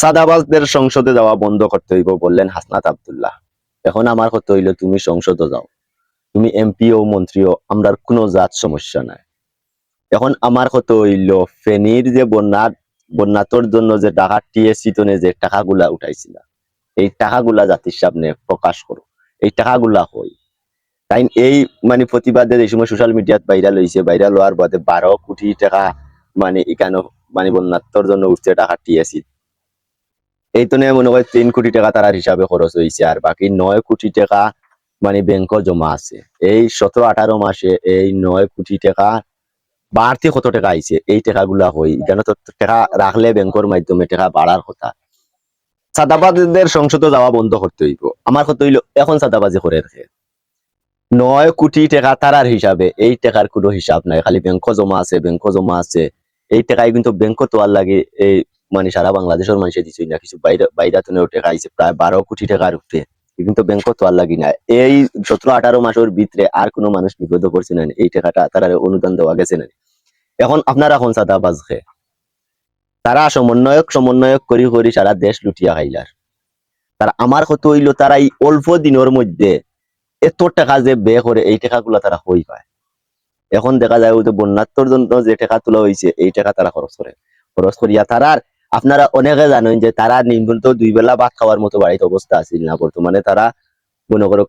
সাদাবাজদের সংসদে যাওয়া বন্ধ করতে হইব বললেন হাসনাত আব্দুল্লাহ। এখন আমার কথা হইল তুমি সংসদে যাও। তুমি এমপি ও মন্ত্রী ও আমরার কোনো জাত সমস্যা নাই। এখন আমার কথা হইল ফেনীর যে বন্যা, বন্যাতর জন্য যে টাকা টিএসসি তনে যে টাকাগুলা উঠাইছিল এই টাকাগুলা জাতির সামনে প্রকাশ করো। এই টাকাগুলা হই। তাই এই মানে প্রতিবাদে এই সময় সোশ্যাল মিডিয়াত ভাইরাল হয়েছে ভাইরাল হওয়ার বাদে বারো কোটি টাকা মানে এখানে মানে বন্যাত্মর জন্য উঠছে টাকা টিএসসি এই তো নিয়ে মনে হয় তিন কোটি টাকা তার হিসাবে খরচ হয়েছে আর বাকি নয় কোটি টাকা মানে ব্যাংক জমা আছে। এই সতেরো, আঠারো মাসে এই নয় কোটি টাকা বাড়তি কত টাকা আইছে? এই টাকাগুলা হই। এখানে তো টাকা রাখলে ব্যাংকের মাধ্যমে টাকা বাড়ার কথা। সাদাবাজদের সংসদে যাওয়া বন্ধ করতে হইব। আমার কথা হইল, এখন সাদাবাজি করে রাখে। নয় কোটি টাকা তারার হিসাবে এই টাকার কোনো হিসাব নাই। খালি ব্যাংক জমা আছে ব্যাংক জমা আছে। এই টাকায় কিন্তু ব্যাংক তো আর লাগে এই মানে সারা বাংলাদেশের মানুষের দিচ্ছি না কিছু বাইরে বাইরে তো টাকা আইছে প্রায় বারো কোটি টাকার উপরে কিন্তু ব্যাংক তো আর লাগি না। এই সতেরো, আঠারো মাসের ভিতরে আর কোনো মানুষ বিপদ করছে না। এই টাকাটা তারা অনুদান দেওয়া গেছে না। এখন আপনারা এখন সাদা বাজখে তারা সমন্বয়ক সমন্বয়ক করি করি সারা দেশ লুটিয়া খাইলার তারা আমার কত হইল তারা এই অল্প দিনের মধ্যে এত টাকা যে বে করে এই টাকাগুলা তারা হই পায়। এখন দেখা যায় ওই যে বন্যাত্মর জন্য যে টাকা তোলা হয়েছে এই টাকা তারা খরচ করে। খরচ করিয়া তারার আপনারা অনেকে জানেন যে তারা নিম্নত দুই বেলা ভাত খাওয়ার মতো বাড়িতে অবস্থা আছিল না বর্তমানে তারা মনে করো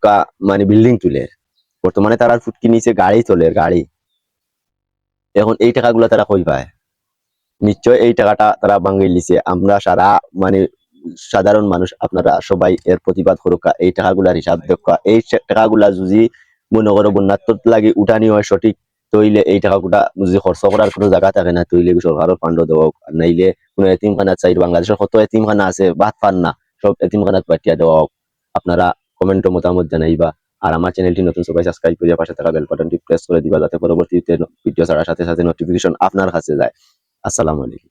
মানে বিল্ডিং তুলে। বর্তমানে তারা ফুটকি নিচে গাড়ি চলে, গাড়ি। এখন এই টাকাগুলো তারা কই পায়? নিশ্চয় এই টাকাটা তারা ভাঙিয়ে লিছে আমরা সারা মানে সাধারণ মানুষ, আপনারা সবাই এর প্রতিবাদ করুকা এই টাকাগুলার হিসাব দেখা এই টাকাগুলা যদি মনে করো বন্যাত্মত লাগে উঠানি হয় সঠিক তৈলে এই টাকা কোটা যদি খরচ করার কোনো জায়গা থাকে না, তৈলে সরকারের ফান্ড দেওয়া নাইলে কোনো এতিমখানা চাই বাংলাদেশের কত এতিমখানা আছে, বাদ পান না, সব এতিমখানাত পাঠিয়ে দেওয়া হোক। আপনারা কমেন্ট মতামত জানাইবা। আর আমার চ্যানেলটি নতুন সবাই সাবস্ক্রাইব করে পাশে থাকা বেল বাটনটি প্রেস করে দিবা, যাতে পরবর্তীতে ভিডিও ছাড়ার সাথে সাথে নোটিফিকেশন আপনার কাছে যায়। আসসালামু আলাইকুম।